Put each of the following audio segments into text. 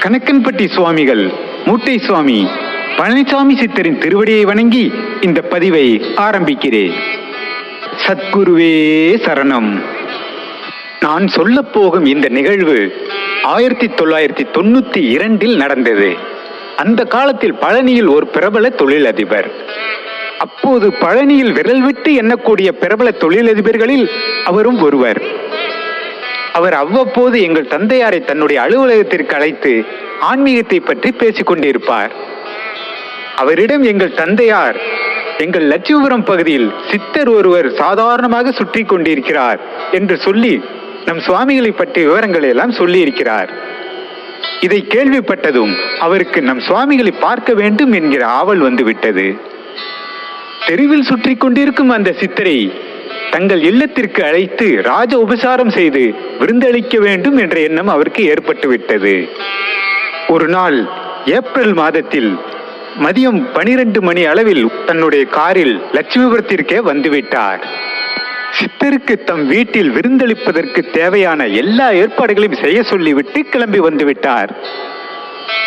கணக்கன்பட்டி சுவாமிகள் மூட்டை சுவாமி பழனிசாமி சித்தரின் திருவடியை வணங்கி இந்த பதிவை ஆரம்பிக்கிறேன். சத்குருவே சரணம். நான் சொல்ல போகும் இந்த நிகழ்வு ஆயிரத்தி தொள்ளாயிரத்தி தொண்ணூத்தி இரண்டில் நடந்தது. அந்த காலத்தில் பழனியில் ஒரு பிரபல தொழிலதிபர். அப்போது பழனியில் விரல் விட்டு எண்ணக்கூடிய பிரபல தொழிலதிபர்களில் அவரும் ஒருவர். அவர் அவ்வப்போது எங்கள் தந்தையாரை தன்னுடைய அலுவலகத்திற்கு அழைத்து ஆன்மீகத்தை பற்றி பேசிக் கொண்டிருப்பார். அவரிடம் எங்கள் தந்தையார் எங்கள் லட்சுமிபுரம் பகுதியில் சித்தர் ஒருவர் சாதாரணமாக சுற்றி கொண்டிருக்கிறார் என்று சொல்லி நம் சுவாமிகளை பற்றிய விவரங்களை எல்லாம் சொல்லியிருக்கிறார். இதை கேள்விப்பட்டதும் அவருக்கு நம் சுவாமிகளை பார்க்க வேண்டும் என்கிற ஆவல் வந்துவிட்டது. தெருவில் சுற்றி கொண்டிருக்கும் அந்த சித்தரை தங்கள் இல்லத்திற்கு அழைத்து ராஜ உபசாரம் செய்து விருந்தளிக்க வேண்டும் என்ற எண்ணம் அவருக்கு ஏற்பட்டுவிட்டது. ஒரு நாள் ஏப்ரல் மாதத்தில் மதியம் பனிரெண்டு மணி அளவில் தன்னுடைய காரில் லட்சுமிபுரத்திற்கே வந்துவிட்டார். சித்தருக்கு தம் வீட்டில் விருந்தளிப்பதற்கு தேவையான எல்லா ஏற்பாடுகளையும் செய்ய சொல்லிவிட்டு கிளம்பி வந்துவிட்டார்.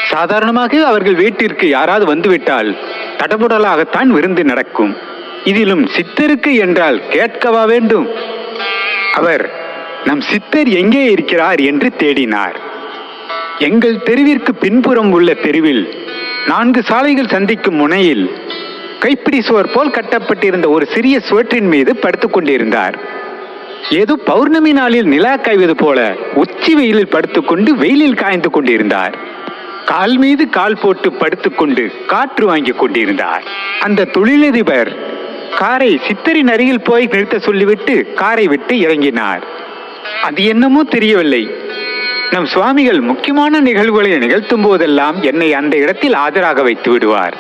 சாதாரணமாக அவர்கள் வீட்டிற்கு யாராவது வந்துவிட்டால் தடபுடலாகத்தான் விருந்து நடக்கும். இதிலும் சித்தருக்கு என்றால் கேட்கவா வேண்டும்? அவர் நம் சித்தர் எங்கே இருக்கிறார் என்று தேடினார். எங்கள் தெருவிற்கு பின்புறம் உள்ள தெருவில் நான்கு சாலைகள் சந்திக்கும் முனையில் கைப்பிடி சுவர் போல் கட்டப்பட்டிருந்த ஒரு சிறிய சுவற்றின் மீது படுத்துக்கொண்டிருந்தார் ஏதோ பௌர்ணமி நாளில் நிலா காய்வது போல உச்சி வெயிலில் படுத்துக்கொண்டு வெயிலில் காய்ந்து கொண்டிருந்தார். கால் மீது கால் போட்டு படுத்துக்கொண்டு காற்று வாங்கிக் கொண்டிருந்தார். அந்த தொழிலதிபர் காரை சித்தரின் அருகில் போய் நிறுத்த சொல்லிவிட்டு காரை விட்டு இறங்கினார். அது என்னமோ தெரியவில்லை. நம் சுவாமிகள் முக்கியமான நிகழ்வுகளை நிகழ்த்தும் போதெல்லாம் என்னை அந்த இடத்தில் ஆஜராக வைத்து விடுவார்.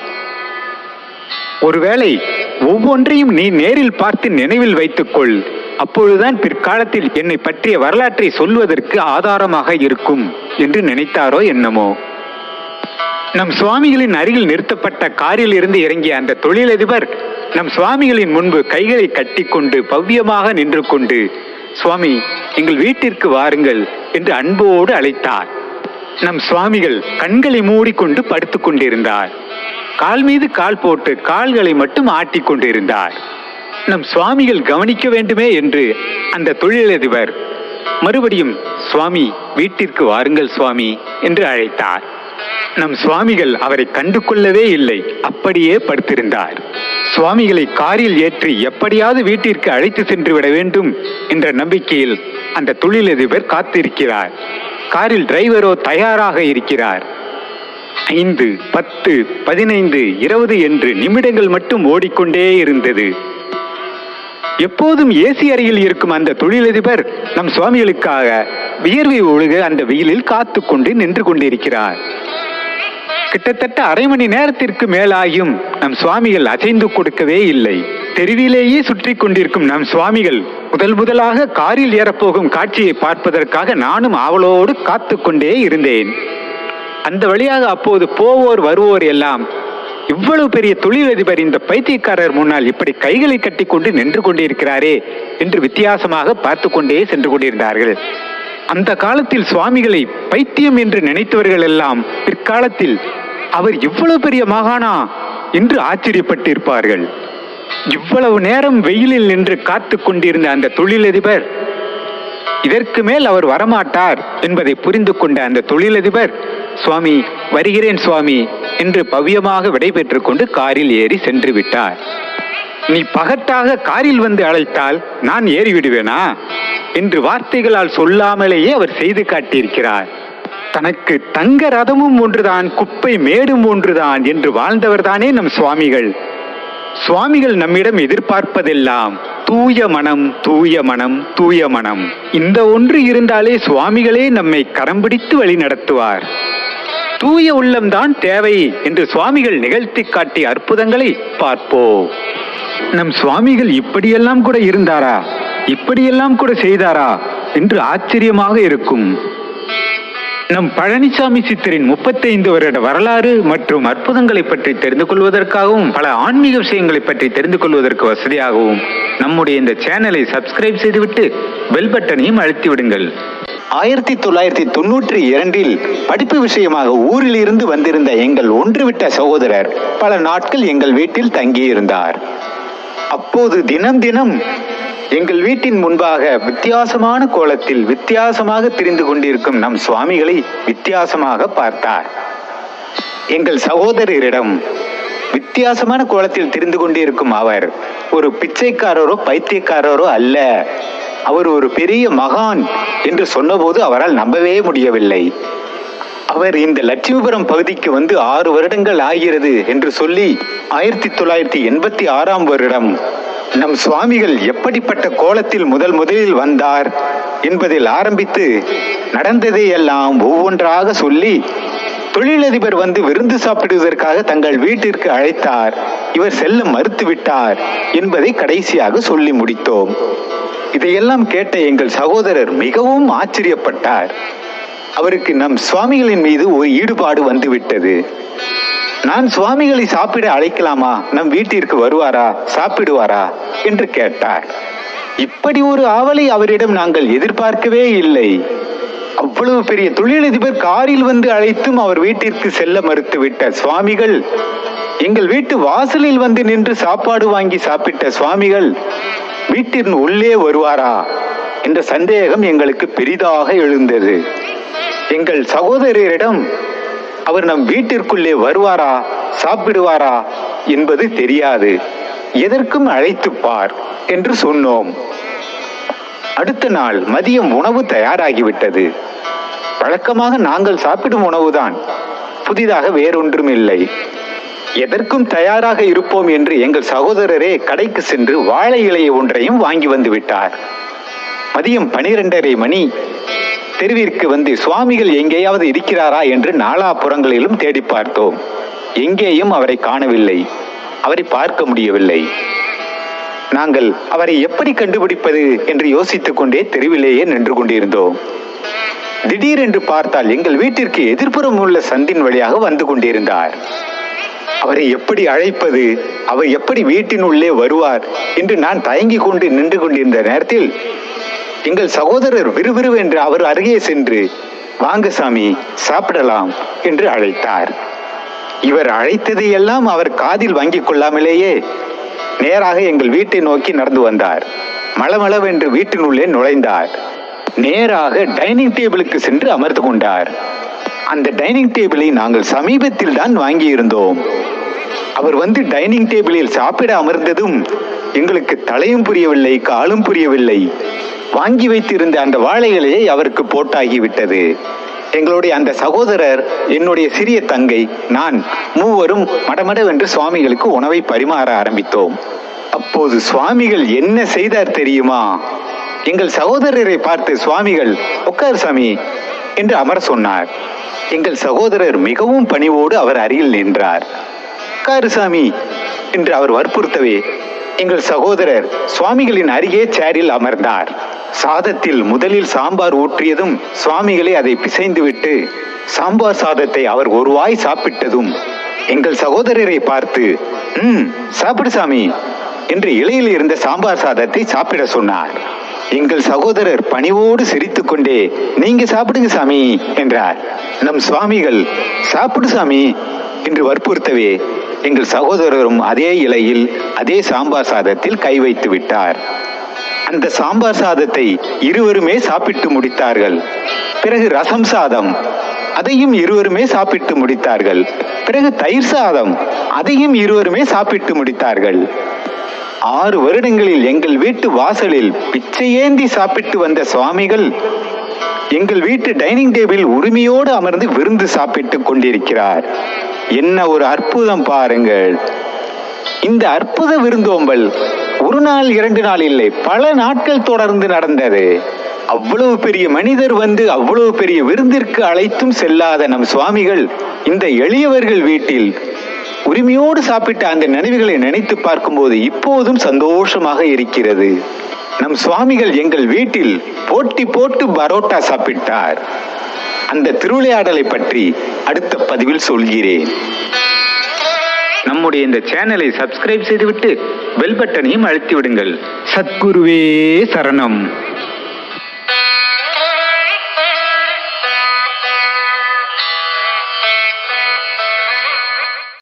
ஒருவேளை ஒவ்வொன்றையும் நீ நேரில் பார்த்து நினைவில் வைத்துக்கொள். அப்பொழுதுதான் பிற்காலத்தில் என்னை பற்றிய வரலாற்றை சொல்வதற்கு ஆதாரமாக இருக்கும் என்று நினைத்தாரோ என்னமோ. நம் சுவாமிகளின் அருகில் நிறுத்தப்பட்ட காரில் இருந்து இறங்கிய அந்த தொழிலதிபர் நம் சுவாமிகளின் முன்பு கைகளை கட்டிக்கொண்டு பவ்யமாக நின்று கொண்டு சுவாமி எங்கள் வீட்டிற்கு வாருங்கள் என்று அன்போடு அழைத்தார். நம் சுவாமிகள் கண்களை மூடிக்கொண்டு படுத்துக் கொண்டிருந்தார். கால் மீது கால் போட்டு கால்களை மட்டும் ஆட்டிக் கொண்டிருந்தார். நம் சுவாமிகள் கவனிக்க வேண்டுமே என்று அந்த தொழிலதிபர் மறுபடியும் சுவாமி வீட்டிற்கு வாருங்கள் சுவாமி என்று அழைத்தார். நம் சுவாமிகள் அவரை கண்டு கொள்ளவே இல்லை. அப்படியே படுத்திருந்தார். சுவாமிகளை காரில் ஏற்றி எப்படியாவது வீட்டிற்கு அழைத்து சென்று விட வேண்டும் என்ற நம்பிக்கையில் அந்த தொழிலதிபர் காத்திருக்கிறார். காரில் டிரைவரோ தயாராக இருக்கிறார். ஐந்து பத்து பதினைந்து இருபது என்று நிமிடங்கள் மட்டும் ஓடிக்கொண்டே இருந்தது. எப்போதும் ஏசி அறையில் இருக்கும் அந்த தொழிலதிபர் நம் சுவாமிகளுக்காக வியர்வை ஒழுக அந்த வெயிலில் காத்து கொண்டு நின்று கொண்டிருக்கிறார். கிட்டத்தட்ட அரை மணி நேரத்திற்கு மேலாகியும் நம் சுவாமிகள் அசைந்து கொடுக்கவே இல்லை. தெருவிலேயே சுற்றி கொண்டிருக்கும் நம் சுவாமிகள் முதல் முதலாக காரில் ஏறப்போகும் காட்சியை பார்ப்பதற்காக நானும் ஆவலோடு காத்து கொண்டே இருந்தேன். அந்த வழியாக அப்போது போவோர் வருவோர் எல்லாம் இவ்வளவு பெரிய தொழிலதிபர் இந்த பைத்தியக்காரர் முன்னால் இப்படி கைகளை கட்டிக்கொண்டு நின்று கொண்டிருக்கிறாரே என்று வித்தியாசமாக பார்த்து கொண்டே சென்று கொண்டிருந்தார்கள். அந்த காலத்தில் சுவாமிகளை பைத்தியம் என்று நினைத்தவர்கள் எல்லாம் பிற்காலத்தில் அவர் இவ்வளவு பெரிய மகானா என்று ஆச்சரியப்பட்டிருப்பார்கள். இவ்வளவு நேரம் வெயிலில் நின்று காத்து கொண்டிருந்த அந்த தொழிலதிபர் இதற்கு மேல் அவர் வரமாட்டார் என்பதை புரிந்து கொண்ட அந்த தொழிலதிபர் சுவாமி வருகிறேன் சுவாமி என்று பவ்யமாக விடைபெற்றுக் கொண்டு காரில் ஏறி சென்று விட்டார். நீ பகட்டாக காரில் வந்து அழைத்தால் நான் ஏறிவிடுவேனா என்று வார்த்தைகளால் சொல்லாமலேயே அவர் செய்து காட்டியிருக்கிறார். தனக்கு தங்க ரதமும் ஒன்றுதான் குப்பை மேடும் ஒன்றுதான் என்று வாழ்ந்தவர்தானே நம் சுவாமிகள். சுவாமிகள் நம்மிடம் எதிர்பார்ப்பதெல்லாம் தூய மனம் தூய மனம் தூய மனம் இந்த ஒன்று இருந்தாலே சுவாமிகளே நம்மை கரம் பிடித்து வழி நடத்துவார். தூய உள்ளம்தான் தேவை என்று சுவாமிகள் நிகழ்த்தி காட்டிய அற்புதங்களை பார்ப்போம். நம் சுவாமிகள் இப்படியெல்லாம் கூட இருந்தாரா? இப்படியெல்லாம் கூட செய்தாரா? என்று ஆச்சரியமாக இருக்கும். நம் பழனிசாமி சித்தரின் முப்பத்தைந்து வருட வரலாறு மற்றும் அற்புதங்களை பற்றி தெரிந்து கொள்வதற்காகவும் பல ஆன்மீக விஷயங்களை பற்றி தெரிந்து கொள்வதற்கு வசதியாகவும் நம்முடைய இந்த சேனலை சப்ஸ்கிரைப் செய்துவிட்டு பெல் பட்டனையும் அழுத்தி விடுங்கள். ஆயிரத்தி தொள்ளாயிரத்தி தொண்ணூற்றி இரண்டில் படிப்பு விஷயமாக ஊரில் இருந்து வந்திருந்த எங்கள் ஒன்றுவிட்ட சகோதரர் பல நாட்கள் எங்கள் வீட்டில் தங்கியிருந்தார். அப்போது தினம் தினம் எங்கள் வீட்டின் முன்பாக வித்தியாசமான கோலத்தில் வித்தியாசமாக திரிந்து கொண்டிருக்கும் நம் சுவாமிகளை வித்தியாசமாக பார்த்தார். எங்கள் சகோதரரிடம் வித்தியாசமான கோலத்தில் திரிந்து கொண்டிருக்கும் அவர் ஒரு பிச்சைக்காரரோ பைத்தியக்காரரோ அல்ல. அவர் ஒரு பெரிய மகான் என்று சொன்னபோது அவரால் நம்பவே முடியவில்லை. அவர் இந்த லட்சுமிபுரம் பகுதிக்கு வந்து ஆறு வருடங்கள் ஆகிறது என்று சொல்லி ஆயிரத்தி தொள்ளாயிரத்தி எண்பத்தி ஆறாம் வருடம் நம் சுவாமிகள் எப்படிப்பட்ட கோலத்தில் முதல் முதலில் வந்தார் என்பதில் ஆரம்பித்து நடந்ததை எல்லாம் ஒவ்வொன்றாக சொல்லி தொழிலதிபர் வந்து விருந்து சாப்பிடுவதற்காக தங்கள் வீட்டிற்கு அழைத்தார். இவர் செல்ல மறுத்துவிட்டார் என்பதை கடைசியாக சொல்லி முடித்தோம். இதையெல்லாம் கேட்ட எங்கள் சகோதரர் மிகவும் ஆச்சரியப்பட்டார். அவருக்கு நம் சுவாமிகளின் மீது ஒரு ஈடுபாடு வந்துவிட்டது. நான் சுவாமிகளை சாப்பிட அழைக்கலாமா? நம் வீட்டிற்கு வருவாரா? சாப்பிடுவாரா? என்று கேட்டார். இப்படி ஒரு ஆவலை அவரிடம் நாங்கள் எதிர்பார்க்கவே இல்லை. அவ்வளவு பெரிய தொழிலதிபர் காரில் வந்து அழைத்தும் அவர் வீட்டிற்கு செல்ல மறுத்துவிட்ட சுவாமிகள் எங்கள் வீட்டு வாசலில் வந்து நின்று சாப்பாடு வாங்கி சாப்பிட்ட சுவாமிகள் வீட்டின் உள்ளே வருவாரா? என்ற சந்தேகம் எங்களுக்கு பெரிதாக எழுந்தது. எங்கள் சகோதரரிடம் அவர் நம் வீட்டிற்குள்ளே வருவாரா சாப்பிடுவாரா என்பது தெரியாது. எதற்கும் அழைத்துப் பார் என்று சொன்னோம். அடுத்த நாள் மதியம் உணவு தயாராகிவிட்டது. வழக்கமாக நாங்கள் சாப்பிடும் உணவுதான். புதிதாக வேறொன்றும் இல்லை எதற்கும் தயாராக இருப்போம் என்று எங்கள் சகோதரரே கடைக்கு சென்று வாழை இலையை ஒன்றையும் வாங்கி வந்து விட்டார். மதியம் பனிரெண்டரை மணி தெருவிற்கு வந்து சுவாமிகள் எங்கேயாவது இருக்கிறாரா? என்று நாலாபுறங்களிலும் தேடி பார்த்தோம். எங்கேயும் அவரை காணவில்லை. அவரை பார்க்க முடியவில்லை. நாங்கள் அவரை எப்படி கண்டுபிடிப்பது? என்று யோசித்துக் கொண்டே தெருவிலேயே நின்று கொண்டிருந்தோம். திடீரென்று பார்த்தால் எங்கள் வீட்டிற்கு எதிர்ப்புறம் உள்ள சந்தின் வழியாக வந்து கொண்டிருந்தார். அவரை எப்படி அழைப்பது? அவர் எப்படி வீட்டின் உள்ளே வருவார்? என்று நான் தயங்கி கொண்டு நின்று கொண்டிருந்த நேரத்தில் எங்கள் சகோதரர் விறுவிறுவென்று அவர் அருகே சென்று வாங்க சாமி சாப்பிடலாம் என்று அழைத்தார். இவர் அழைத்ததை எல்லாம் அவர் காதில் வாங்கிக் கொள்ளாமலேயே நேராக எங்கள் வீட்டை நோக்கி நடந்து வந்தார். மளமளவென்று வீட்டினுள்ளே நுழைந்தார். நேராக டைனிங் டேபிளுக்கு சென்று அமர்ந்து கொண்டார். அந்த டைனிங் டேபிளை நாங்கள் சமீபத்தில் தான் வாங்கியிருந்தோம். அவர் வந்து டைனிங் டேபிளில் சாப்பிட அமர்ந்ததும் எங்களுக்கு தலையும் புரியவில்லை காலும் புரியவில்லை. வாங்கி வைத்திருந்த அந்த வாழை இலையை அவருக்கு போட்டாகிவிட்டது. எங்களுடைய அந்த சகோதரர் என்னுடைய சிறிய தங்கை நான் மூவரும் மடமடவென்று சுவாமிகளுக்கு உணவை பரிமாற ஆரம்பித்தோம். அப்போது சுவாமிகள் என்ன செய்தார் தெரியுமா? எங்கள் சகோதரரை பார்த்து சுவாமிகள் உட்கார் சாமி என்று அமர சொன்னார். எங்கள் சகோதரர் மிகவும் பணிவோடு அவர் அருகில் நின்றார். உட்காரு சாமி என்று அவர் வற்புறுத்தவே எங்கள் சகோதரர் சுவாமிகளின் அருகே சேரில் அமர்ந்தார். சாதத்தில் முதலில் சாம்பார் ஊற்றியதும் சுவாமிகளே அதை பிசைந்துவிட்டு சாம்பார் சாதத்தை அவர் ஒரு வாய் சாப்பிட்டதும் எங்கள் சகோதரரை பார்த்து ம் சாப்பிடு சாமி என்று இலையில் இருந்த சாம்பார் சாதத்தை சாப்பிட சொன்னார். எங்கள் சகோதரர் பணிவோடு சிரித்துக்கொண்டே நீங்க சாப்பிடுங்க சாமி என்றார். நம் சுவாமிகள் சாப்பிடு சாமி என்று வற்புறுத்தவே எங்கள் சகோதரரும் அதே இலையில் அதே சாம்பார் சாதத்தில் கை வைத்து விட்டார். அந்த சாம்பார் சாதத்தை இருவருமே சாப்பிட்டு முடித்தார்கள். பிறகு ரசம் சாதம் அதையும் இருவருமே சாப்பிட்டு முடித்தார்கள். பிறகு தயிர் சாதம் அதையும் இருவருமே சாப்பிட்டு முடித்தார்கள். ஆறு வருடங்களில் எங்கள் வீட்டு வாசலில் பிச்சையேந்தி சாப்பிட்டு வந்த சுவாமிகள் எங்கள் வீட்டு டைனிங் டேபிள் உரிமையோடு அமர்ந்து விருந்து சாப்பிட்டுக் கொண்டிருக்கிறார். என்ன ஒரு அற்புதம் பாருங்கள். இந்த அற்புத விருந்தோம்பல் ஒரு நாள் இரண்டு நாள் இல்லை. பல நாட்கள் தொடர்ந்து நடந்தது. அவ்வளவு பெரிய மனிதர் வந்து அவ்வளவு பெரிய விருந்திற்கு அழைத்தும் செல்லாத நம் சுவாமிகள் இந்த எளியவர்கள் வீட்டில் உரிமையோடு சாப்பிட்ட அந்த நினைவுகளை நினைத்து பார்க்கும்போது இப்போதும் சந்தோஷமாக இருக்கிறது. நம் சுவாமிகள் எங்கள் வீட்டில் போட்டி போட்டு பரோட்டா சாப்பிட்டார். அந்த திருவிளையாடலை பற்றி அடுத்த பதிவில் சொல்கிறேன். நம்முடைய இந்த சேனலை சப்ஸ்கிரைப் செய்துவிட்டு பெல் பட்டனையும் அழுத்தி விடுங்கள் சத்குருவே சரணம்.